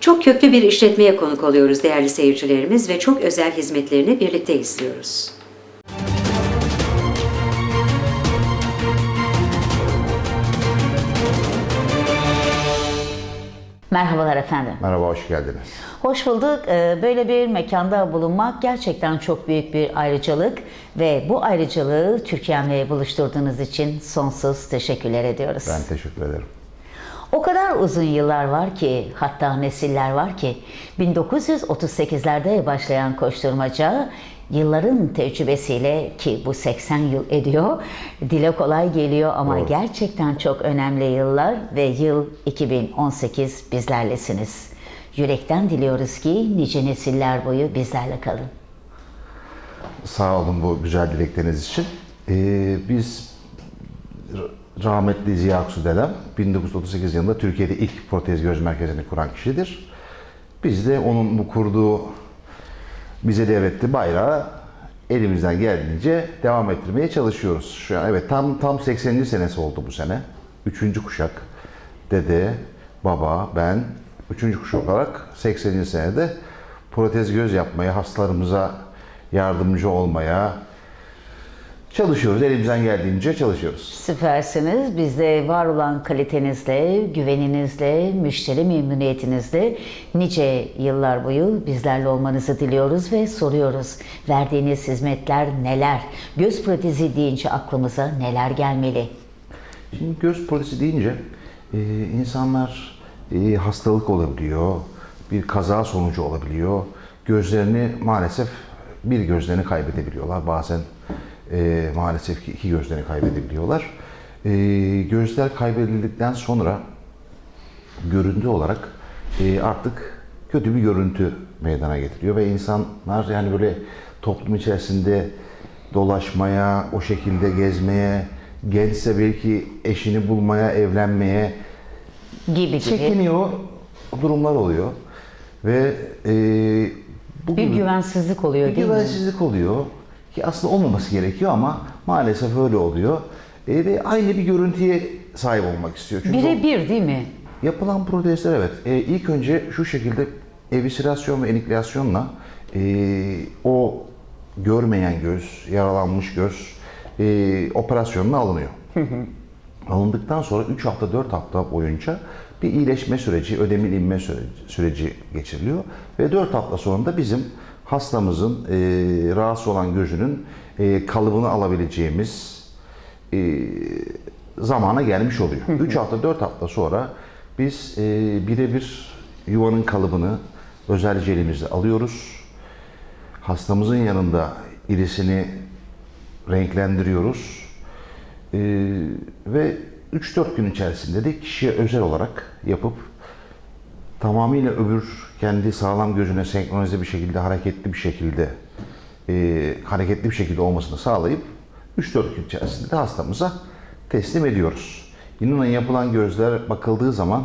Çok köklü bir işletmeye konuk oluyoruz değerli seyircilerimiz ve çok özel hizmetlerini birlikte izliyoruz. Merhabalar efendim. Merhaba, hoş geldiniz. Hoş bulduk. Ee, Böyle bir mekanda bulunmak gerçekten çok büyük bir ayrıcalık ve bu ayrıcalığı Türkiye'mle buluşturduğunuz için sonsuz teşekkürler ediyoruz. Ben teşekkür ederim. O kadar uzun yıllar var ki, hatta nesiller var ki 1938'lerde başlayan koşturmaca yılların tecrübesiyle ki bu 80 yıl ediyor, dile kolay geliyor ama Doğru. gerçekten çok önemli yıllar ve yıl 2018 bizlerlesiniz. Yürekten diliyoruz ki nice nesiller boyu bizlerle kalın. Sağ olun bu güzel dilekleriniz için. Ee, biz rahmetli Ziya Aksu dedem 1938 yılında Türkiye'de ilk protez göz merkezini kuran kişidir. Biz de onun bu kurduğu bize devretti bayrağı elimizden geldiğince devam ettirmeye çalışıyoruz. Şu an evet tam tam 80. senesi oldu bu sene. Üçüncü kuşak dede, baba, ben üçüncü kuşak olarak 80. senede protez göz yapmaya, hastalarımıza yardımcı olmaya çalışıyoruz. Elimizden geldiğince çalışıyoruz. Süpersiniz. Biz de var olan kalitenizle, güveninizle, müşteri memnuniyetinizle nice yıllar boyu bizlerle olmanızı diliyoruz ve soruyoruz. Verdiğiniz hizmetler neler? Göz protezi deyince aklımıza neler gelmeli? Şimdi göz polisi deyince e, insanlar e, hastalık olabiliyor, bir kaza sonucu olabiliyor. Gözlerini maalesef bir gözlerini kaybedebiliyorlar. Bazen e, maalesef ki iki gözlerini kaybedebiliyorlar. E, gözler kaybedildikten sonra görüntü olarak e, artık kötü bir görüntü meydana getiriyor ve insanlar yani böyle toplum içerisinde dolaşmaya, o şekilde gezmeye, gençse belki eşini bulmaya, evlenmeye Gibi gibi. çekiniyor durumlar oluyor ve e, bu Bir gibi güvensizlik oluyor bir değil mi? güvensizlik oluyor ki aslında olmaması gerekiyor ama maalesef öyle oluyor E, ve aynı bir görüntüye sahip olmak istiyor. Çünkü o- Birebir değil mi? Yapılan protezler evet. E, ilk önce şu şekilde evisirasyon ve enikülasyonla e, o görmeyen göz, yaralanmış göz e, operasyonuna alınıyor. Alındıktan sonra 3 hafta 4 hafta boyunca bir iyileşme süreci, ödemin inme süreci, süreci geçiriliyor. Ve 4 hafta sonunda bizim hastamızın e, rahatsız olan gözünün e, kalıbını alabileceğimiz e, zamana gelmiş oluyor. 3 hafta 4 hafta sonra biz e, birebir yuvanın kalıbını özel jelimizle alıyoruz. Hastamızın yanında irisini renklendiriyoruz. E, ve 3-4 gün içerisinde de kişiye özel olarak yapıp tamamıyla öbür kendi sağlam gözüne senkronize bir şekilde, hareketli bir şekilde e, hareketli bir şekilde olmasını sağlayıp 3-4 gün içerisinde de hastamıza teslim ediyoruz. İnanın yapılan gözler bakıldığı zaman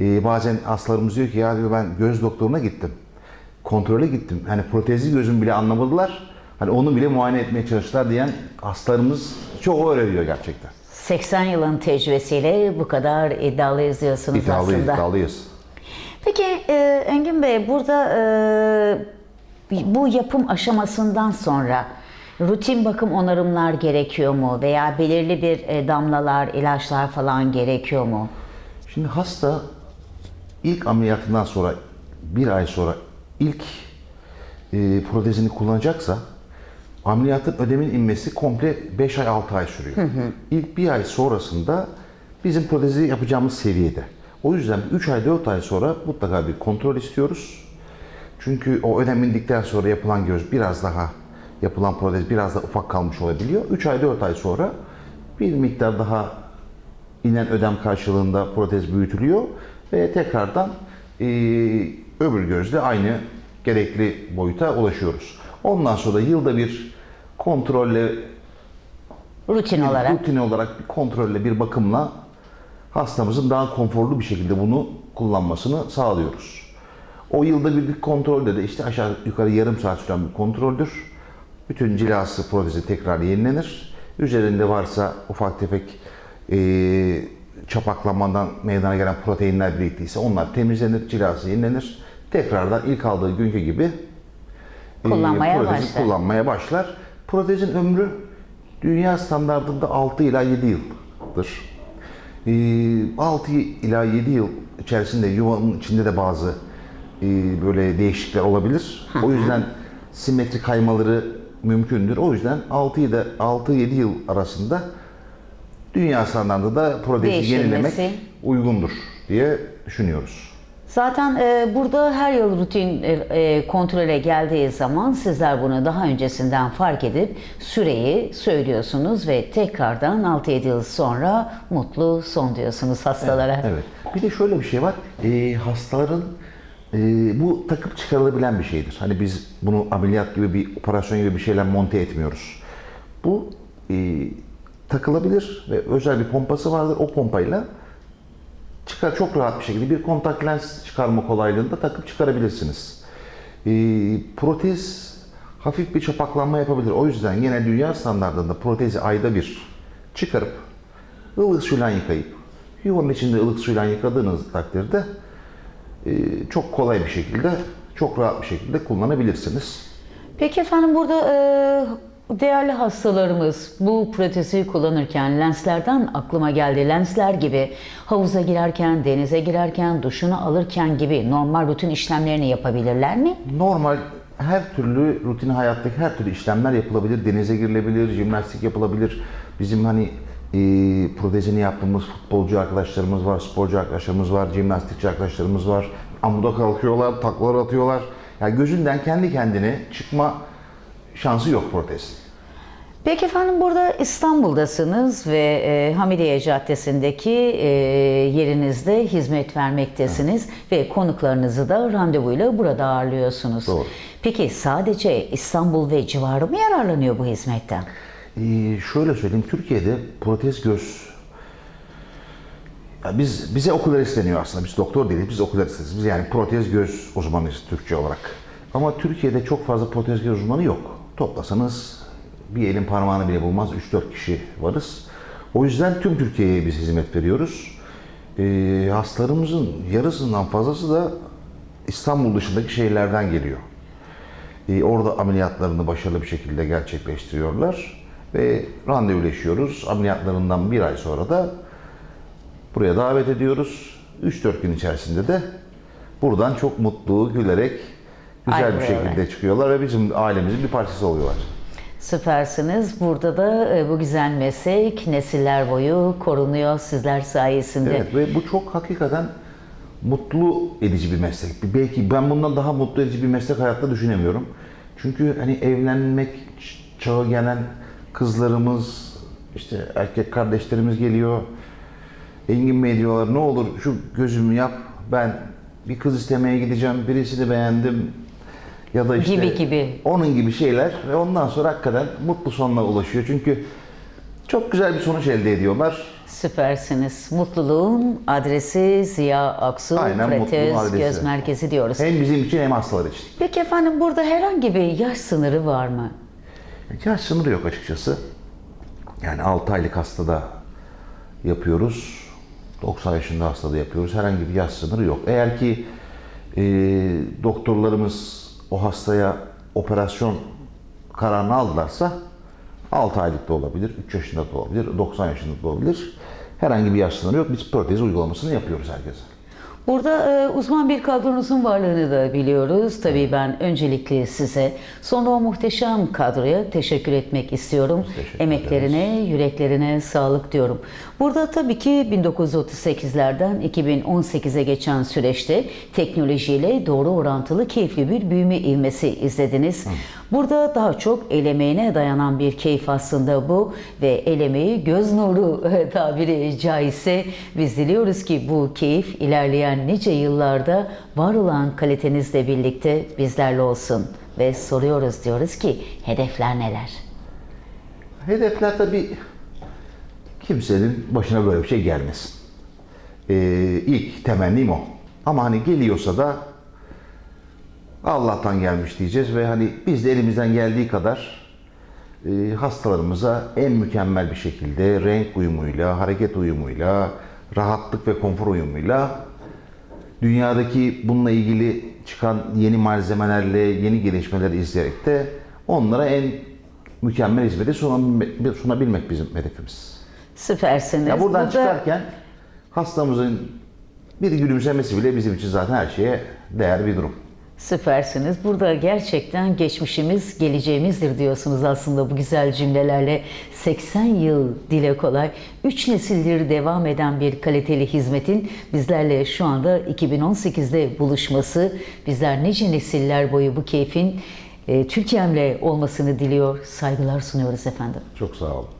e, bazen hastalarımız diyor ki ya diyor ben göz doktoruna gittim. Kontrole gittim. Hani protezli gözüm bile anlamadılar. Hani onu bile muayene etmeye çalıştılar diyen hastalarımız çoğu öyle diyor gerçekten. 80 yılın tecrübesiyle bu kadar iddialıyız diyorsunuz İddialıyız, aslında. iddialıyız. Peki e, Engin Bey burada e, bu yapım aşamasından sonra rutin bakım onarımlar gerekiyor mu veya belirli bir e, damlalar, ilaçlar falan gerekiyor mu? Şimdi hasta ilk ameliyatından sonra bir ay sonra ilk e, protezini kullanacaksa ameliyatın ödemin inmesi komple 5 ay 6 ay sürüyor. İlk bir ay sonrasında bizim protezi yapacağımız seviyede. O yüzden 3 ay 4 ay sonra mutlaka bir kontrol istiyoruz. Çünkü o ödem indikten sonra yapılan göz biraz daha yapılan protez biraz daha ufak kalmış olabiliyor. 3 ay 4 ay sonra bir miktar daha inen ödem karşılığında protez büyütülüyor ve tekrardan e, öbür gözle aynı gerekli boyuta ulaşıyoruz. Ondan sonra da yılda bir kontrolle Rutin olarak. rutin olarak bir kontrolle bir bakımla hastamızın daha konforlu bir şekilde bunu kullanmasını sağlıyoruz. O yılda bir, bir kontrolde de işte aşağı yukarı yarım saat süren bir kontroldür. Bütün cilası protezi tekrar yenilenir. Üzerinde varsa ufak tefek e, çapaklanmadan meydana gelen proteinler biriktiyse onlar temizlenir, cilası yenilenir. Tekrardan ilk aldığı günkü gibi e, Kullanmaya protezi başlar. kullanmaya başlar. Protezin ömrü dünya standartında 6 ila 7 yıldır. E, 6 ila 7 yıl içerisinde yuvanın içinde de bazı e, böyle değişiklikler olabilir. O yüzden simetri kaymaları mümkündür. O yüzden 6 ile 6-7 yıl arasında dünya standartında protezi Değişilmesi. yenilemek uygundur diye düşünüyoruz. Zaten e, burada her yıl rutin e, e, kontrole geldiği zaman sizler bunu daha öncesinden fark edip süreyi söylüyorsunuz ve tekrardan 6-7 yıl sonra mutlu son diyorsunuz hastalara. Evet. Bir de şöyle bir şey var. Ee, hastaların e, bu takıp çıkarılabilen bir şeydir. Hani biz bunu ameliyat gibi bir operasyon gibi bir şeyle monte etmiyoruz. Bu e, takılabilir ve özel bir pompası vardır. O pompayla çıkar çok rahat bir şekilde bir kontak lens çıkarma kolaylığında takıp çıkarabilirsiniz. Ee, protez hafif bir çapaklanma yapabilir. O yüzden yine dünya standartında protezi ayda bir çıkarıp ılık suyla yıkayıp yuvanın içinde ılık suyla yıkadığınız takdirde e, çok kolay bir şekilde, çok rahat bir şekilde kullanabilirsiniz. Peki efendim burada e, değerli hastalarımız bu protezi kullanırken lenslerden aklıma geldi. Lensler gibi havuza girerken, denize girerken, duşunu alırken gibi normal rutin işlemlerini yapabilirler mi? Normal her türlü rutin hayattaki her türlü işlemler yapılabilir. Denize girilebilir, jimnastik yapılabilir. Bizim hani e, protezini yaptığımız futbolcu arkadaşlarımız var, sporcu arkadaşlarımız var, jimnastikçi arkadaşlarımız var. Amuda kalkıyorlar, taklalar atıyorlar. Yani gözünden kendi kendine çıkma şansı yok protezin. Peki efendim burada İstanbul'dasınız ve e, Hamidiye Caddesi'ndeki e, yerinizde hizmet vermektesiniz ve konuklarınızı da randevuyla burada ağırlıyorsunuz. Doğru. Peki sadece İstanbul ve civarı mı yararlanıyor bu hizmetten? Ee, şöyle söyleyeyim, Türkiye'de protez göz ya biz bize okularist deniyor aslında. Biz doktor değiliz, biz okularistiz. Biz yani protez göz uzmanıyız Türkçe olarak. Ama Türkiye'de çok fazla protez göz uzmanı yok. Toplasanız bir elin parmağını bile bulmaz 3-4 kişi varız. O yüzden tüm Türkiye'ye biz hizmet veriyoruz. Ee, hastalarımızın yarısından fazlası da İstanbul dışındaki şehirlerden geliyor. Ee, orada ameliyatlarını başarılı bir şekilde gerçekleştiriyorlar ve randevuleşiyoruz. Ameliyatlarından bir ay sonra da buraya davet ediyoruz. 3-4 gün içerisinde de buradan çok mutlu, gülerek, güzel bir Ayrılıyorlar. şekilde çıkıyorlar ve bizim ailemizin bir parçası oluyorlar. Süpersiniz. Burada da e, bu güzel meslek nesiller boyu korunuyor sizler sayesinde. Evet ve bu çok hakikaten mutlu edici bir meslek. Belki ben bundan daha mutlu edici bir meslek hayatta düşünemiyorum. Çünkü hani evlenmek çağı gelen kızlarımız, işte erkek kardeşlerimiz geliyor. Engin Bey diyorlar ne olur şu gözümü yap ben bir kız istemeye gideceğim birisini beğendim ya da işte Gibi gibi. onun gibi şeyler ve ondan sonra hakikaten mutlu sonuna ulaşıyor. Çünkü çok güzel bir sonuç elde ediyorlar. Süpersiniz. Mutluluğun adresi Ziya Aksu Aynen, mutluluğun adresi. Göz Merkezi diyoruz. Hem bizim için hem hastalar için. Peki efendim burada herhangi bir yaş sınırı var mı? Yaş sınırı yok açıkçası. Yani 6 aylık hastada yapıyoruz. 90 yaşında hastada yapıyoruz. Herhangi bir yaş sınırı yok. Eğer ki e, doktorlarımız o hastaya operasyon kararını aldılarsa 6 aylık da olabilir, 3 yaşında da olabilir, 90 yaşında da olabilir. Herhangi bir yaş sınırı yok. Biz protez uygulamasını yapıyoruz herkese. Burada e, uzman bir kadronuzun varlığını da biliyoruz. Tabii ben öncelikle size sonra o muhteşem kadroya teşekkür etmek istiyorum. teşekkür Emeklerine, yüreklerine sağlık diyorum. Burada tabii ki 1938'lerden 2018'e geçen süreçte teknolojiyle doğru orantılı keyifli bir büyüme ivmesi izlediniz. Burada daha çok el emeğine dayanan bir keyif aslında bu ve el emeği göz nuru tabiri caizse biz diliyoruz ki bu keyif ilerleyen nice yıllarda var olan kalitenizle birlikte bizlerle olsun ve soruyoruz diyoruz ki hedefler neler? Hedefler tabii kimsenin başına böyle bir şey gelmesin. Ee, ilk temennim o. Ama hani geliyorsa da Allah'tan gelmiş diyeceğiz ve hani biz de elimizden geldiği kadar e, hastalarımıza en mükemmel bir şekilde renk uyumuyla, hareket uyumuyla, rahatlık ve konfor uyumuyla dünyadaki bununla ilgili çıkan yeni malzemelerle, yeni gelişmeleri izleyerek de onlara en mükemmel hizmeti sunabilmek, sunabilmek bizim hedefimiz. Süpersiniz. Ya buradan Burada- çıkarken hastamızın bir gülümsemesi bile bizim için zaten her şeye değer bir durum. Süpersiniz. Burada gerçekten geçmişimiz geleceğimizdir diyorsunuz aslında bu güzel cümlelerle. 80 yıl dile kolay, 3 nesildir devam eden bir kaliteli hizmetin bizlerle şu anda 2018'de buluşması, bizler nice nesiller boyu bu keyfin e, Türkiye'mle olmasını diliyor, saygılar sunuyoruz efendim. Çok sağ olun.